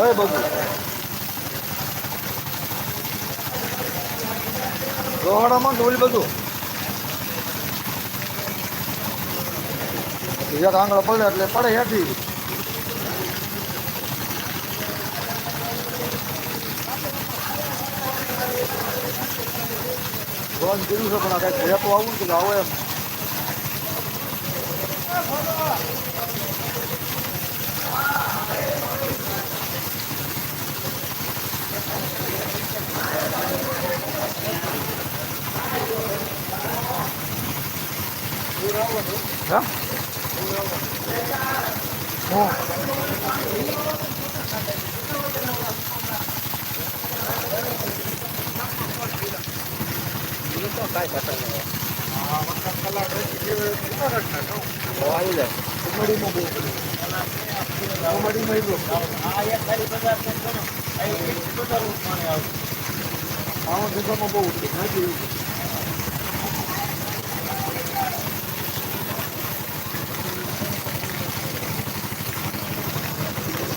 કઈ બધું રોહાડામાં ઓલી બધું. બીજા આંગળો પડે એટલે પડે હેઠી. ફોન કર્યું છે પણ આ કંઈક ભેટો આવું કે આવો એમ. કોમેડીમાં એટલું આવા જગ્યામાં બહુ નથી